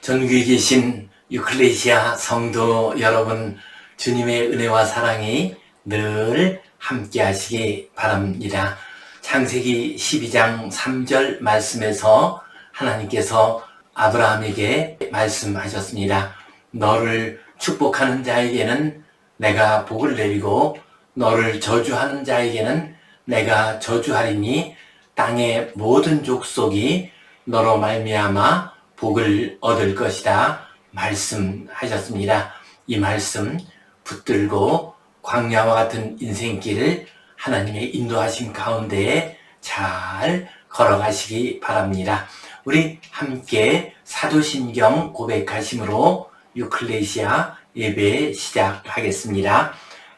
전국에 계신 유클레시아 성도 여러분, 주님의 은혜와 사랑이 늘 함께 하시기 바랍니다. 창세기 12장 3절 말씀에서 하나님께서 아브라함에게 말씀하셨습니다. 너를 축복하는 자에게는 내가 복을 내리고 너를 저주하는 자에게는 내가 저주하리니 땅의 모든 족속이 너로 말미암아 복을 얻을 것이다 말씀하셨습니다. 이 말씀 붙들고 광야와 같은 인생길을 하나님의 인도하심 가운데 잘 걸어가시기 바랍니다. 우리 함께 사도신경 고백하심으로 유클레시아 예배 시작하겠습니다.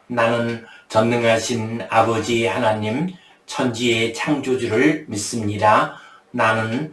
나는 전능하신 아버지 하나님 천지의 창조주를 믿습니다. 나는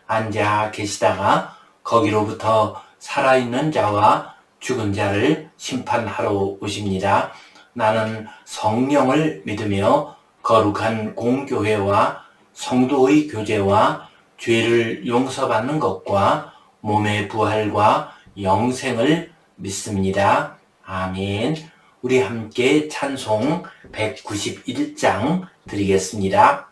앉아 계시다가 거기로부터 살아있는 자와 죽은 자를 심판하러 오십니다. 나는 성령을 믿으며 거룩한 공교회와 성도의 교제와 죄를 용서받는 것과 몸의 부활과 영생을 믿습니다. 아멘. 우리 함께 찬송 191장 드리겠습니다.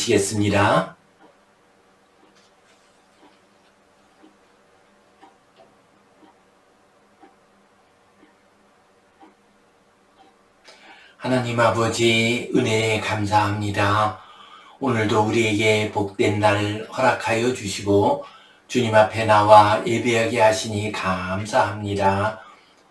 기도 드리시겠습니다. 하나님 아버지 은혜 감사합니다. 오늘도 우리에게 복된 날 허락하여 주시고 주님 앞에 나와 예배하게 하시니 감사합니다.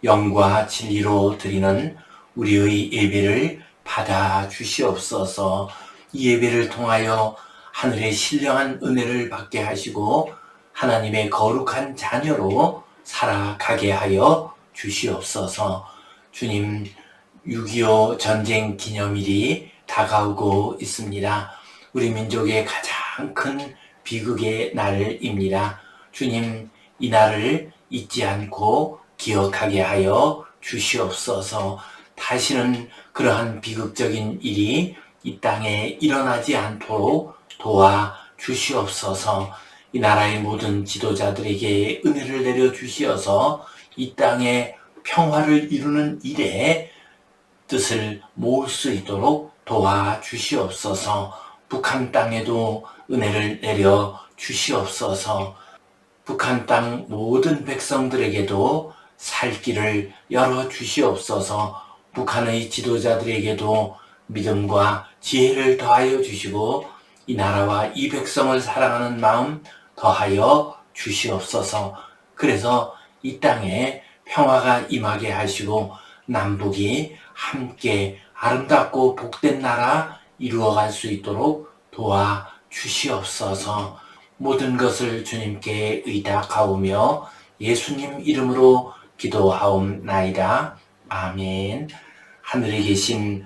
영과 진리로 드리는 우리의 예배를 받아 주시옵소서. 이 예배를 통하여 하늘의 신령한 은혜를 받게 하시고 하나님의 거룩한 자녀로 살아가게 하여 주시옵소서. 주님 6.25 전쟁 기념일이 다가오고 있습니다. 우리 민족의 가장 큰 비극의 날입니다. 주님, 이 날을 잊지 않고 기억하게 하여 주시옵소서 다시는 그러한 비극적인 일이 이 땅에 일어나지 않도록 도와 주시옵소서. 이 나라의 모든 지도자들에게 은혜를 내려 주시어서 이 땅에 평화를 이루는 일에 뜻을 모을 수 있도록 도와 주시옵소서. 북한 땅에도 은혜를 내려 주시옵소서. 북한 땅 모든 백성들에게도 살 길을 열어 주시옵소서. 북한의 지도자들에게도 믿음과 지혜를 더하여 주시고 이 나라와 이 백성을 사랑하는 마음 더하여 주시옵소서 그래서 이 땅에 평화가 임하게 하시고 남북이 함께 아름답고 복된 나라 이루어갈 수 있도록 도와 주시옵소서 모든 것을 주님께 의탁하오며 예수님 이름으로 기도하옵나이다. 아멘. 하늘에 계신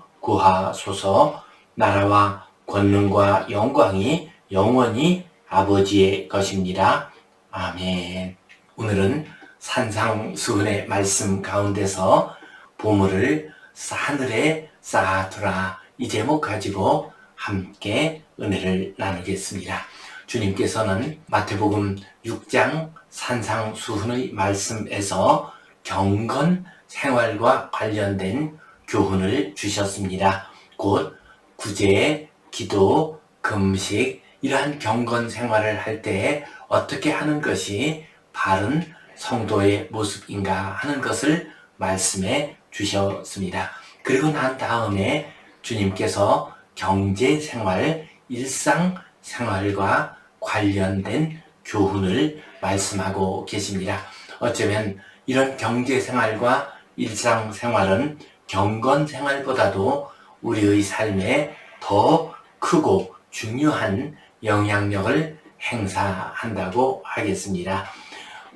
구하소서 나라와 권능과 영광이 영원히 아버지의 것입니다. 아멘. 오늘은 산상수훈의 말씀 가운데서 보물을 하늘에 쌓아두라 이 제목 가지고 함께 은혜를 나누겠습니다. 주님께서는 마태복음 6장 산상수훈의 말씀에서 경건 생활과 관련된 교훈을 주셨습니다. 곧 구제, 기도, 금식 이러한 경건 생활을 할 때 어떻게 하는 것이 바른 성도의 모습인가 하는 것을 말씀해 주셨습니다. 그리고 난 다음에 주님께서 경제 생활, 일상 생활과 관련된 교훈을 말씀하고 계십니다. 어쩌면 이런 경제 생활과 일상 생활은 경건 생활보다도 우리의 삶에 더 크고 중요한 영향력을 행사한다고 하겠습니다.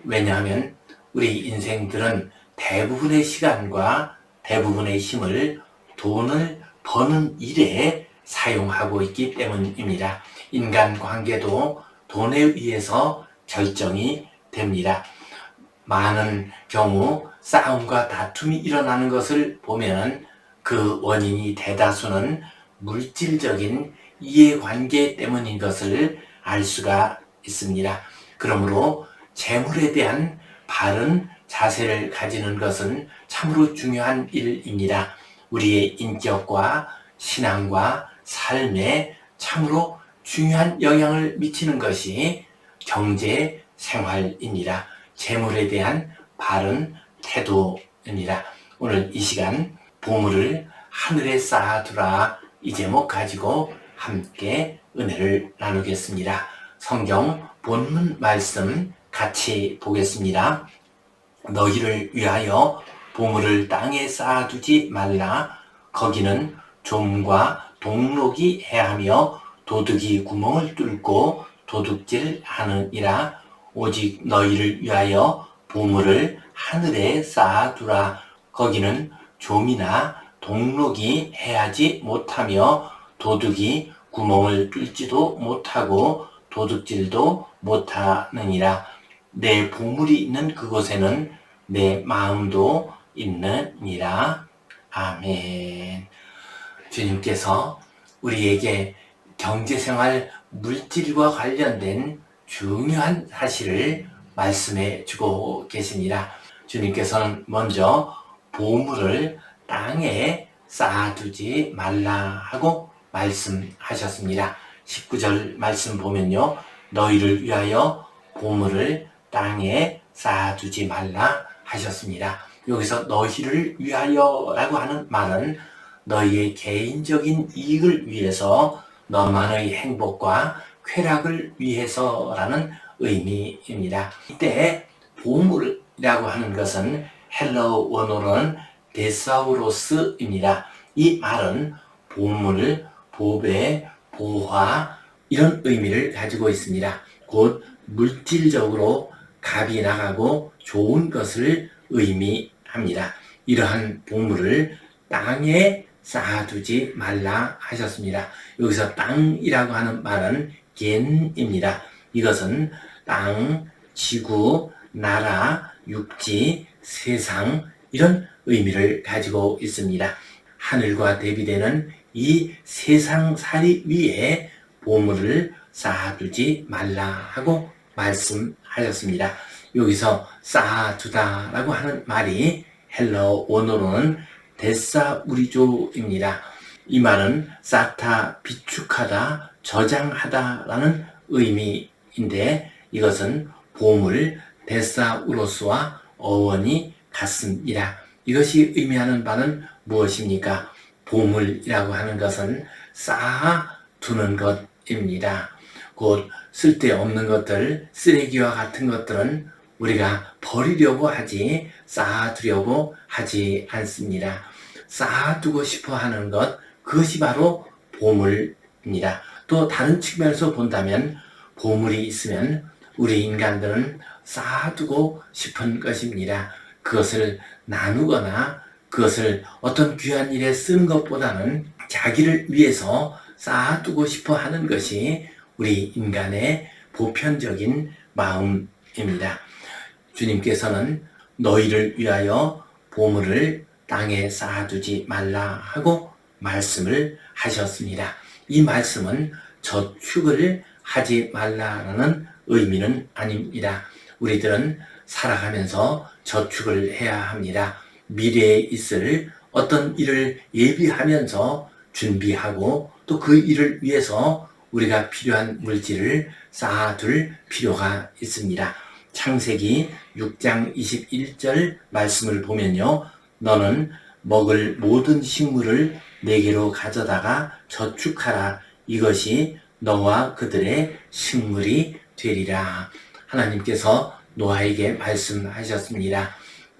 왜냐하면 우리 인생들은 대부분의 시간과 대부분의 힘을 돈을 버는 일에 사용하고 있기 때문입니다. 인간 관계도 돈에 의해서 결정이 됩니다. 많은 경우 싸움과 다툼이 일어나는 것을 보면 그 원인이 대다수는 물질적인 이해관계 때문인 것을 알 수가 있습니다. 그러므로 재물에 대한 바른 자세를 가지는 것은 참으로 중요한 일입니다. 우리의 인격과 신앙과 삶에 참으로 중요한 영향을 미치는 것이 경제 생활입니다. 재물에 대한 바른 태도입니다. 오늘 이 시간 보물을 하늘에 쌓아두라 이 제목 가지고 함께 은혜를 나누겠습니다. 성경 본문 말씀 같이 보겠습니다. 너희를 위하여 보물을 땅에 쌓아두지 말라. 거기는 좀과 동록이 해하며 도둑이 구멍을 뚫고 도둑질 하느니라. 오직 너희를 위하여 보물을 하늘에 쌓아두라. 거기는 좀이나 동록이 해하지 못하며 도둑이 구멍을 뚫지도 못하고 도둑질도 못하느니라. 내 보물이 있는 그곳에는 내 마음도 있느니라. 아멘. 주님께서 우리에게 경제생활 물질과 관련된 중요한 사실을 말씀해 주고 계십니다. 주님께서는 먼저 보물을 땅에 쌓아두지 말라 하고 말씀하셨습니다. 19절 말씀 보면요. 너희를 위하여 보물을 땅에 쌓아두지 말라 하셨습니다. 여기서 너희를 위하여 라고 하는 말은 너희의 개인적인 이익을 위해서 너만의 행복과 쾌락을 위해서라는 의미입니다. 이때 보물이 라고 하는 것은 헬러 원어로는 데사우로스입니다. 이 말은 보물, 보배, 보화 이런 의미를 가지고 있습니다. 곧 물질적으로 값이 나가고 좋은 것을 의미합니다. 이러한 보물을 땅에 쌓아두지 말라 하셨습니다. 여기서 땅이라고 하는 말은 겐입니다. 이것은 땅, 지구, 나라, 육지, 세상 이런 의미를 가지고 있습니다. 하늘과 대비되는 이 세상살이 위에 보물을 쌓아두지 말라 하고 말씀하셨습니다. 여기서 쌓아두다라고 하는 말이 헬러 원어로는 데사우리조입니다. 이 말은 쌓다, 비축하다, 저장하다라는 의미인데 이것은 보물 데사우로스와 어원이 같습니다. 이것이 의미하는 바는 무엇입니까? 보물이라고 하는 것은 쌓아 두는 것입니다. 곧 쓸데없는 것들, 쓰레기와 같은 것들은 우리가 버리려고 하지 쌓아두려고 하지 않습니다. 쌓아두고 싶어 하는 것, 그것이 바로 보물입니다. 또 다른 측면에서 본다면 보물이 있으면 우리 인간들은 쌓아두고 싶은 것입니다. 그것을 나누거나 그것을 어떤 귀한 일에 쓰는 것보다는 자기를 위해서 쌓아두고 싶어 하는 것이 우리 인간의 보편적인 마음입니다. 주님께서는 너희를 위하여 보물을 땅에 쌓아두지 말라 하고 말씀을 하셨습니다. 이 말씀은 저축을 하지 말라라는 의미는 아닙니다. 우리들은 살아가면서 저축을 해야 합니다. 미래에 있을 어떤 일을 예비하면서 준비하고 또 그 일을 위해서 우리가 필요한 물질을 쌓아둘 필요가 있습니다. 창세기 6장 21절 말씀을 보면요. 너는 먹을 모든 식물을 내게로 가져다가 저축하라. 이것이 너와 그들의 식물이 되리라. 하나님께서 노아에게 말씀하셨습니다.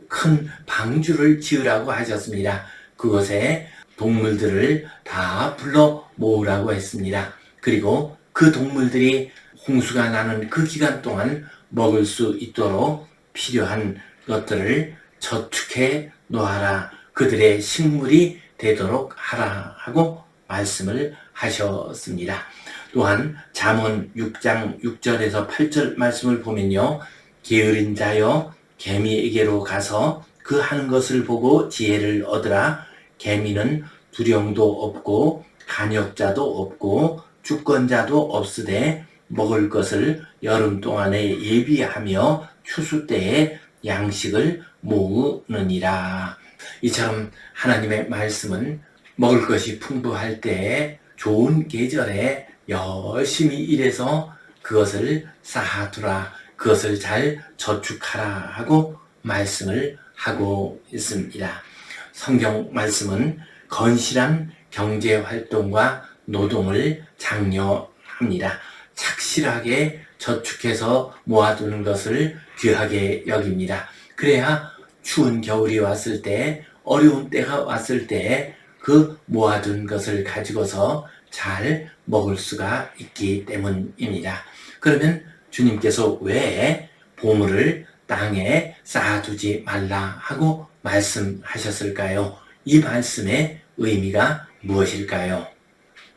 큰 방주를 지으라고 하셨습니다. 그곳에 동물들을 다 불러 모으라고 했습니다. 그리고 그 동물들이 홍수가 나는 그 기간 동안 먹을 수 있도록 필요한 것들을 저축해 놓아라. 그들의 식물이 되도록 하라 하고 말씀을 하셨습니다. 또한 잠언 6장 6절에서 8절 말씀을 보면요. 게으른 자여 개미에게로 가서 그 하는 것을 보고 지혜를 얻으라. 개미는 두령도 없고 간역자도 없고 주권자도 없으되 먹을 것을 여름 동안에 예비하며 추수 때에 양식을 모으느니라. 이처럼 하나님의 말씀은 먹을 것이 풍부할 때 좋은 계절에 열심히 일해서 그것을 쌓아두라. 그것을 잘 저축하라 하고 말씀을 하고 있습니다. 성경 말씀은 건실한 경제 활동과 노동을 장려합니다. 착실하게 저축해서 모아두는 것을 귀하게 여깁니다. 그래야 추운 겨울이 왔을 때, 어려운 때가 왔을 때, 그 모아둔 것을 가지고서 잘 먹을 수가 있기 때문입니다. 그러면 주님께서 왜 보물을 땅에 쌓아두지 말라 하고 말씀하셨을까요? 이 말씀의 의미가 무엇일까요?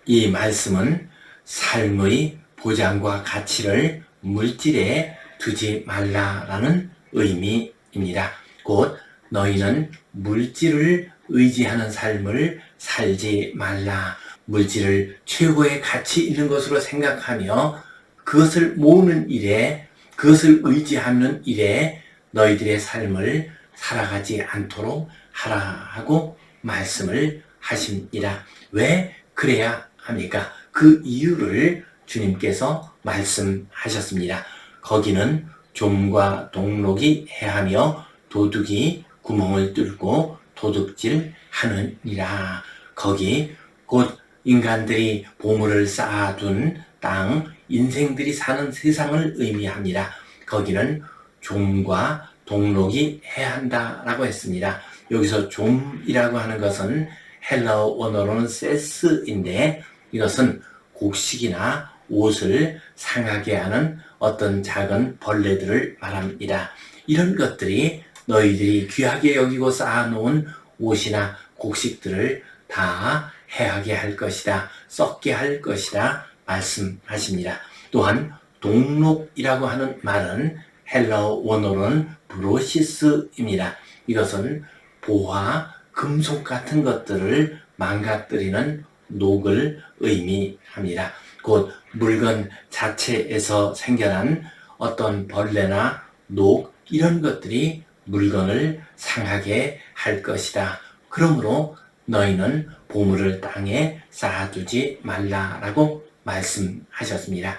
이 말씀은 삶의 보장과 가치를 물질에 두지 말라라는 의미입니다. 곧 너희는 물질을 의지하는 삶을 살지 말라. 물질을 최고의 가치 있는 것으로 생각하며 그것을 모으는 일에 그것을 의지하는 일에 너희들의 삶을 살아가지 않도록 하라 하고 말씀을 하십니다. 왜 그래야 합니까? 그 이유를 주님께서 말씀하셨습니다. 거기는 좀과 동록이 해하며 도둑이 구멍을 뚫고 도둑질 하느니라. 거기 곧 인간들이 보물을 쌓아둔 땅, 인생들이 사는 세상을 의미합니다. 거기는 좀과 동록이 해야 한다라고 했습니다. 여기서 좀이라고 하는 것은 헬라어 원어로는 세스인데 이것은 곡식이나 옷을 상하게 하는 어떤 작은 벌레들을 말합니다. 이런 것들이 너희들이 귀하게 여기고 쌓아놓은 옷이나 곡식들을 다 해하게 할 것이다. 썩게 할 것이다. 말씀하십니다. 또한 동록이라고 하는 말은 헬라어 원어로는 브로시스입니다. 이것은 보화, 금속 같은 것들을 망가뜨리는 녹을 의미합니다. 곧 물건 자체에서 생겨난 어떤 벌레나 녹 이런 것들이 물건을 상하게 할 것이다. 그러므로 너희는 보물을 땅에 쌓아두지 말라라고 말씀하셨습니다.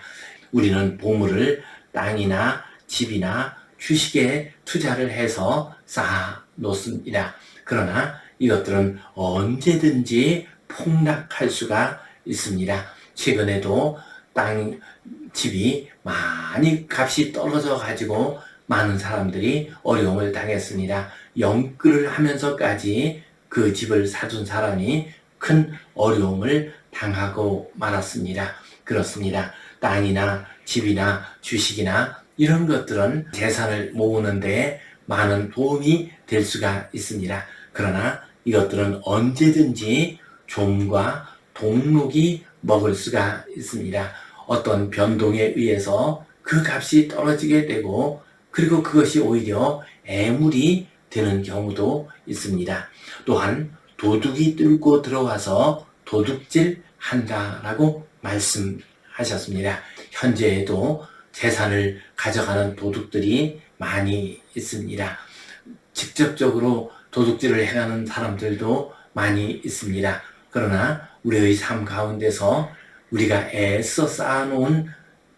우리는 보물을 땅이나 집이나 주식에 투자를 해서 쌓아 놓습니다. 그러나 이것들은 언제든지 폭락할 수가 있습니다. 최근에도 땅, 집이 많이 값이 떨어져 가지고 많은 사람들이 어려움을 당했습니다. 영끌을 하면서까지 그 집을 사둔 사람이 큰 어려움을 당하고 말았습니다. 그렇습니다. 땅이나 집이나 주식이나 이런 것들은 재산을 모으는데 많은 도움이 될 수가 있습니다. 그러나 이것들은 언제든지 좀과 동록이 먹을 수가 있습니다. 어떤 변동에 의해서 그 값이 떨어지게 되고 그리고 그것이 오히려 애물이 되는 경우도 있습니다. 또한 도둑이 뚫고 들어와서 도둑질 한다라고 말씀하셨습니다. 현재에도 재산을 가져가는 도둑들이 많이 있습니다. 직접적으로 도둑질을 행하는 사람들도 많이 있습니다. 그러나 우리의 삶 가운데서 우리가 애써 쌓아놓은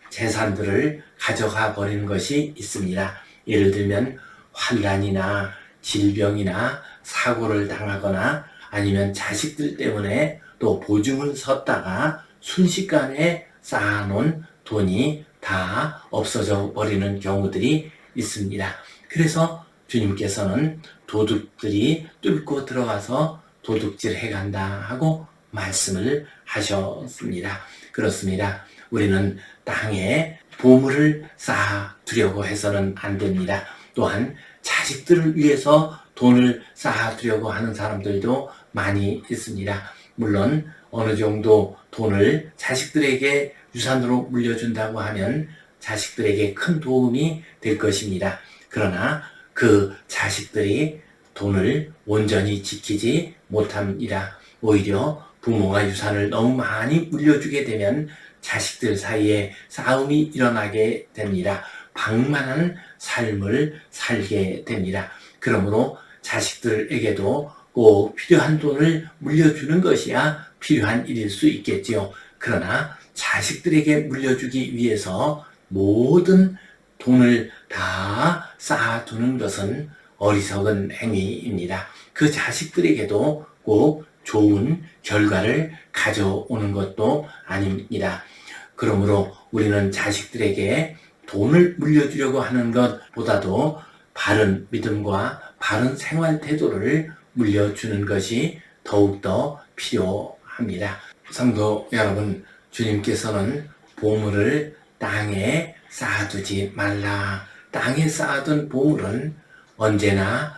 재산들을 가져가 버리는 것이 있습니다. 예를 들면 환란이나 질병이나 사고를 당하거나 아니면 자식들 때문에 또 보증을 섰다가 순식간에 쌓아놓은 돈이 다 없어져 버리는 경우들이 있습니다. 그래서 주님께서는 도둑들이 뚫고 들어가서 도둑질 해간다 하고 말씀을 하셨습니다. 그렇습니다. 우리는 땅에 보물을 쌓아 두려고 해서는 안 됩니다. 또한 자식들을 위해서 돈을 쌓아 두려고 하는 사람들도 많이 있습니다. 물론 어느 정도 돈을 자식들에게 유산으로 물려준다고 하면 자식들에게 큰 도움이 될 것입니다. 그러나 그 자식들이 돈을 온전히 지키지 못합니다. 오히려 부모가 유산을 너무 많이 물려주게 되면 자식들 사이에 싸움이 일어나게 됩니다. 방만한 삶을 살게 됩니다. 그러므로 자식들에게도 꼭 필요한 돈을 물려주는 것이야 필요한 일일 수 있겠지요. 그러나 자식들에게 물려주기 위해서 모든 돈을 다 쌓아두는 것은 어리석은 행위입니다. 그 자식들에게도 꼭 좋은 결과를 가져오는 것도 아닙니다. 그러므로 우리는 자식들에게 돈을 물려주려고 하는 것보다도 바른 믿음과 바른 생활 태도를 물려주는 것이 더욱더 필요합니다. 성도 여러분, 주님께서는 보물을 땅에 쌓아두지 말라. 땅에 쌓아둔 보물은 언제나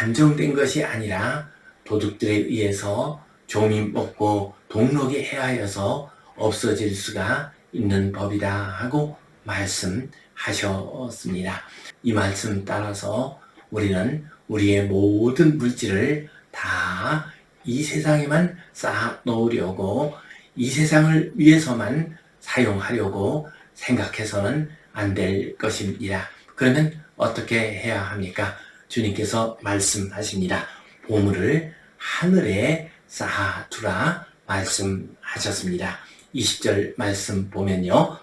안정된 것이 아니라 도둑들에 의해서 종이 먹고 동록이 해하여서 없어질 수가 있는 법이다 하고 말씀 하셨습니다. 이 말씀 따라서 우리는 우리의 모든 물질을 다 이 세상에만 쌓아 놓으려고 이 세상을 위해서만 사용하려고 생각해서는 안 될 것입니다. 그러면 어떻게 해야 합니까? 주님께서 말씀하십니다. 보물을 하늘에 쌓아두라 말씀하셨습니다. 20절 말씀 보면요.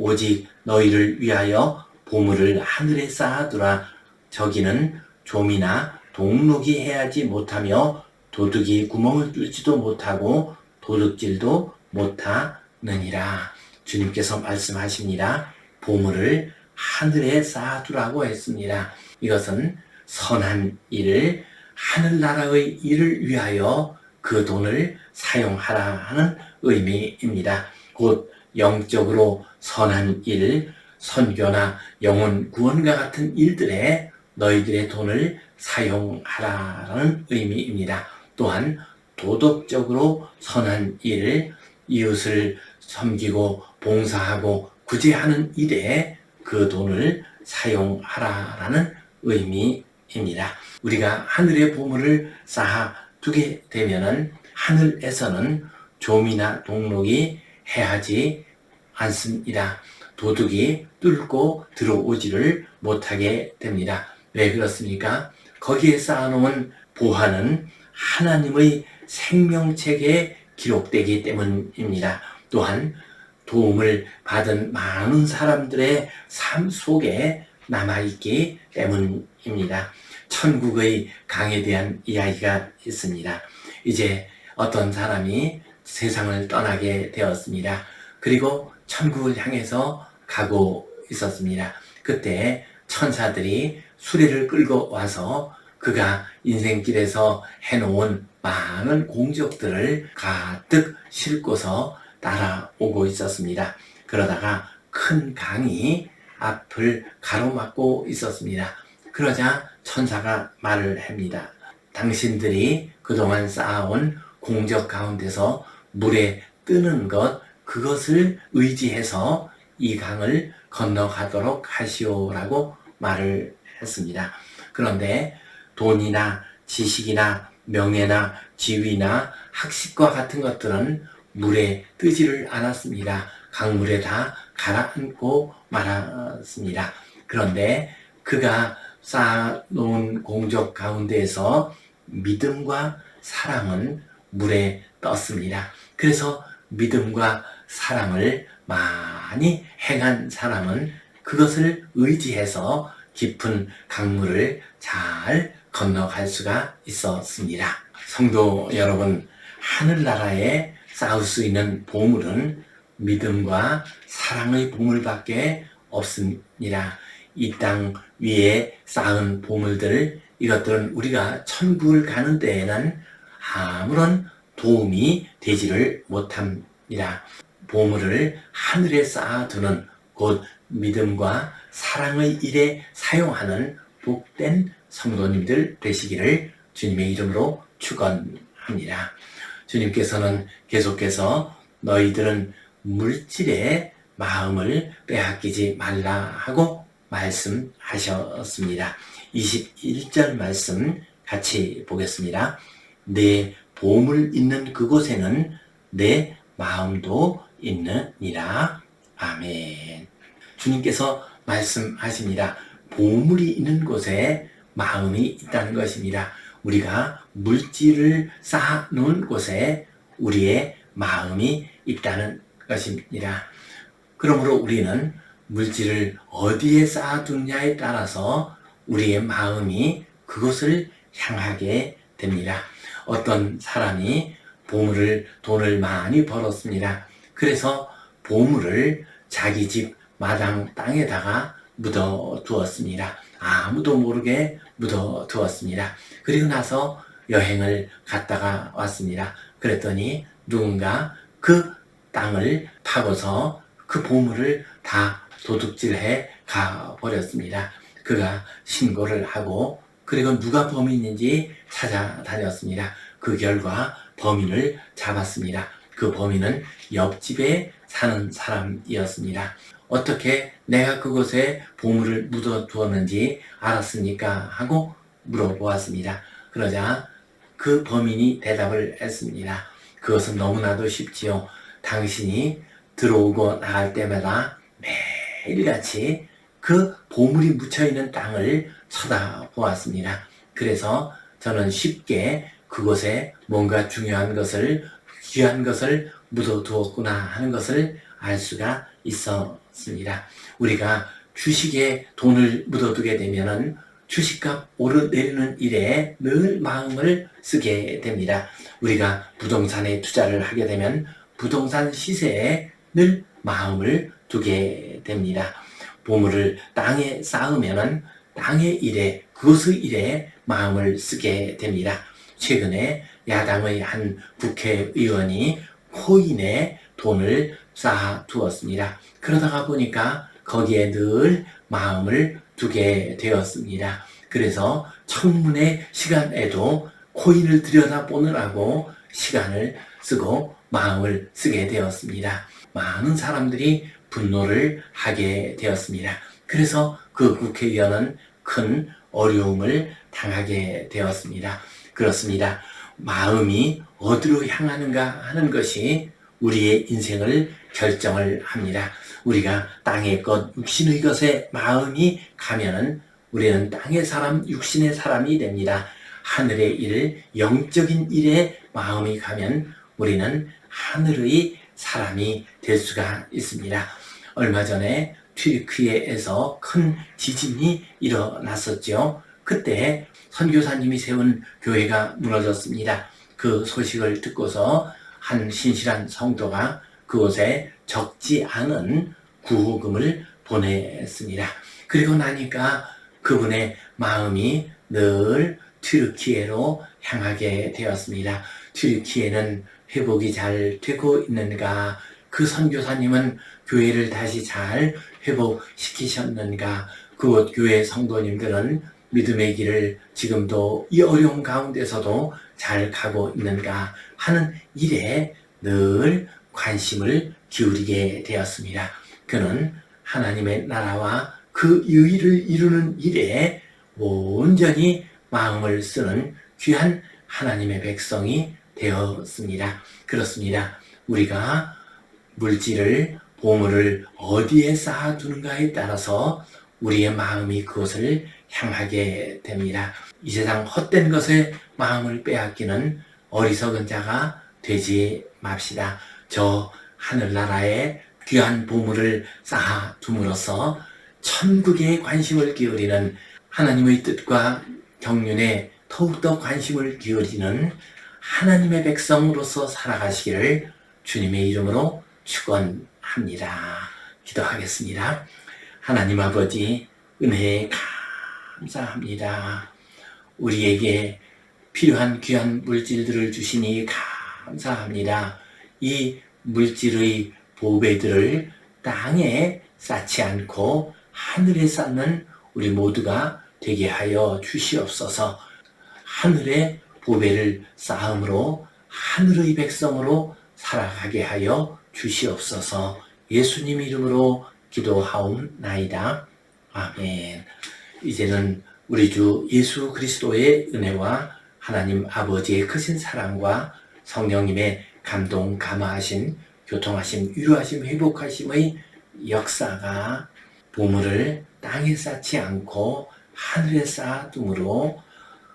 오직 너희를 위하여 보물을 하늘에 쌓아두라. 저기는 좀이나 동록이 해야지 못하며 도둑이 구멍을 뚫지도 못하고 도둑질도 못하느니라. 주님께서 말씀하십니다. 보물을 하늘에 쌓아두라고 했습니다. 이것은 선한 일을 하늘나라의 일을 위하여 그 돈을 사용하라 하는 의미입니다. 곧 영적으로 선한 일, 선교나 영혼 구원과 같은 일들에 너희들의 돈을 사용하라는 의미입니다. 또한 도덕적으로 선한 일, 이웃을 섬기고 봉사하고 구제하는 일에 그 돈을 사용하라라는 의미입니다. 우리가 하늘의 보물을 쌓아 두게 되면은 하늘에서는 좀이나 동록이 해하지 않습니다. 도둑이 뚫고 들어오지를 못하게 됩니다. 왜 그렇습니까? 거기에 쌓아놓은 보화는 하나님의 생명책에 기록되기 때문입니다. 또한 도움을 받은 많은 사람들의 삶 속에 남아있기 때문입니다. 천국의 강에 대한 이야기가 있습니다. 이제 어떤 사람이 세상을 떠나게 되었습니다. 그리고 천국을 향해서 가고 있었습니다. 그때 천사들이 수레를 끌고 와서 그가 인생길에서 해놓은 많은 공적들을 가득 싣고서 따라오고 있었습니다. 그러다가 큰 강이 앞을 가로막고 있었습니다. 그러자 천사가 말을 합니다. 당신들이 그동안 쌓아온 공적 가운데서 물에 뜨는 것, 그것을 의지해서 이 강을 건너가도록 하시오라고 말을 했습니다. 그런데 돈이나 지식이나 명예나 지위나 학식과 같은 것들은 물에 뜨지를 않았습니다. 강물에 다 가라앉고 말았습니다. 그런데 그가 쌓아놓은 공적 가운데에서 믿음과 사랑은 물에 떴습니다. 그래서 믿음과 사랑을 많이 행한 사람은 그것을 의지해서 깊은 강물을 잘 건너갈 수가 있었습니다. 성도 여러분, 하늘나라에 쌓을 수 있는 보물은 믿음과 사랑의 보물밖에 없습니다. 이 땅 위에 쌓은 보물들, 이것들은 우리가 천국을 가는 데에는 아무런 도움이 되지를 못합니다. 보물을 하늘에 쌓아두는 곧 믿음과 사랑의 일에 사용하는 복된 성도님들 되시기를 주님의 이름으로 축원합니다. 주님께서는 계속해서 너희들은 물질에 마음을 빼앗기지 말라 하고 말씀하셨습니다. 21절 말씀 같이 보겠습니다. 내 보물 있는 그곳에는 내 마음도 있느니라. 아멘. 주님께서 말씀하십니다. 보물이 있는 곳에 마음이 있다는 것입니다. 우리가 물질을 쌓아 놓은 곳에 우리의 마음이 있다는 것입니다. 그러므로 우리는 물질을 어디에 쌓아두냐에 따라서 우리의 마음이 그곳을 향하게 됩니다. 어떤 사람이 보물을, 돈을 많이 벌었습니다. 그래서 보물을 자기 집 마당 땅에다가 묻어 두었습니다. 아무도 모르게 묻어 두었습니다. 그리고 나서 여행을 갔다가 왔습니다. 그랬더니 누군가 그 땅을 파고서 그 보물을 다 도둑질해 가 버렸습니다. 그가 신고를 하고 그리고 누가 범인인지 찾아다녔습니다. 그 결과 범인을 잡았습니다. 그 범인은 옆집에 사는 사람이었습니다. 어떻게 내가 그곳에 보물을 묻어 두었는지 알았습니까? 하고 물어보았습니다. 그러자 그 범인이 대답을 했습니다. 그것은 너무나도 쉽지요. 당신이 들어오고 나갈 때마다 매일같이 그 보물이 묻혀있는 땅을 쳐다보았습니다. 그래서 저는 쉽게 그곳에 뭔가 중요한 것을, 귀한 것을 묻어두었구나 하는 것을 알 수가 있었습니다. 우리가 주식에 돈을 묻어두게 되면은 주식값 오르내리는 일에 늘 마음을 쓰게 됩니다. 우리가 부동산에 투자를 하게 되면 부동산 시세에 늘 마음을 두게 됩니다. 보물을 땅에 쌓으면은 땅의 일에 그것의 일에 마음을 쓰게 됩니다. 최근에 야당의 한 국회의원이 코인에 돈을 쌓아 두었습니다. 그러다가 보니까 거기에 늘 마음을 두게 되었습니다. 그래서 청문회 시간에도 코인을 들여다보느라고 시간을 쓰고 마음을 쓰게 되었습니다. 많은 사람들이 분노를 하게 되었습니다. 그래서 그 국회의원은 큰 어려움을 당하게 되었습니다. 그렇습니다. 마음이 어디로 향하는가 하는 것이 우리의 인생을 결정을 합니다. 우리가 땅의 것, 육신의 것에 마음이 가면은 우리는 땅의 사람, 육신의 사람이 됩니다. 하늘의 일, 영적인 일에 마음이 가면 우리는 하늘의 사람이 될 수가 있습니다. 얼마 전에 튀르키예에서 큰 지진이 일어났었죠. 그때 선교사님이 세운 교회가 무너졌습니다. 그 소식을 듣고서 한 신실한 성도가 그곳에 적지 않은 구호금을 보냈습니다. 그리고 나니까 그분의 마음이 늘 튀르키예로 향하게 되었습니다. 튀르키예는 회복이 잘 되고 있는가? 그 선교사님은 교회를 다시 잘 회복시키셨는가? 그곳 교회 성도님들은 믿음의 길을 지금도 이 어려운 가운데서도 잘 가고 있는가 하는 일에 늘 관심을 기울이게 되었습니다. 그는 하나님의 나라와 그 의를 이루는 일에 온전히 마음을 쓰는 귀한 하나님의 백성이 되었습니다. 그렇습니다. 우리가 물질을, 보물을 어디에 쌓아두는가에 따라서 우리의 마음이 그것을 향하게 됩니다. 이 세상 헛된 것에 마음을 빼앗기는 어리석은 자가 되지 맙시다. 저 하늘나라에 귀한 보물을 쌓아 둠으로써 천국에 관심을 기울이는 하나님의 뜻과 경륜에 더욱더 관심을 기울이는 하나님의 백성으로서 살아가시기를 주님의 이름으로 축원 합니다. 기도하겠습니다. 하나님 아버지 은혜에 감사합니다. 우리에게 필요한 귀한 물질들을 주시니 감사합니다. 이 물질의 보배들을 땅에 쌓지 않고 하늘에 쌓는 우리 모두가 되게 하여 주시옵소서. 하늘의 보배를 쌓음으로 하늘의 백성으로 살아가게 하여 주시옵소서. 예수님 이름으로 기도하옵나이다. 아멘. 이제는 우리 주 예수 그리스도의 은혜와 하나님 아버지의 크신 사랑과 성령님의 감동, 감화하심, 교통하심, 위로하심, 회복하심의 역사가 보물을 땅에 쌓지 않고 하늘에 쌓아둠으로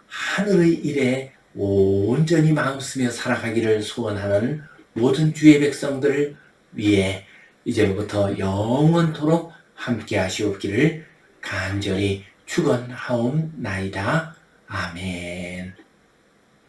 하늘의 일에 온전히 마음 쓰며 살아가기를 소원하는 모든 주의 백성들을 위해 이제부터 영원토록 함께 하시옵기를 간절히 축원하옵나이다. 아멘.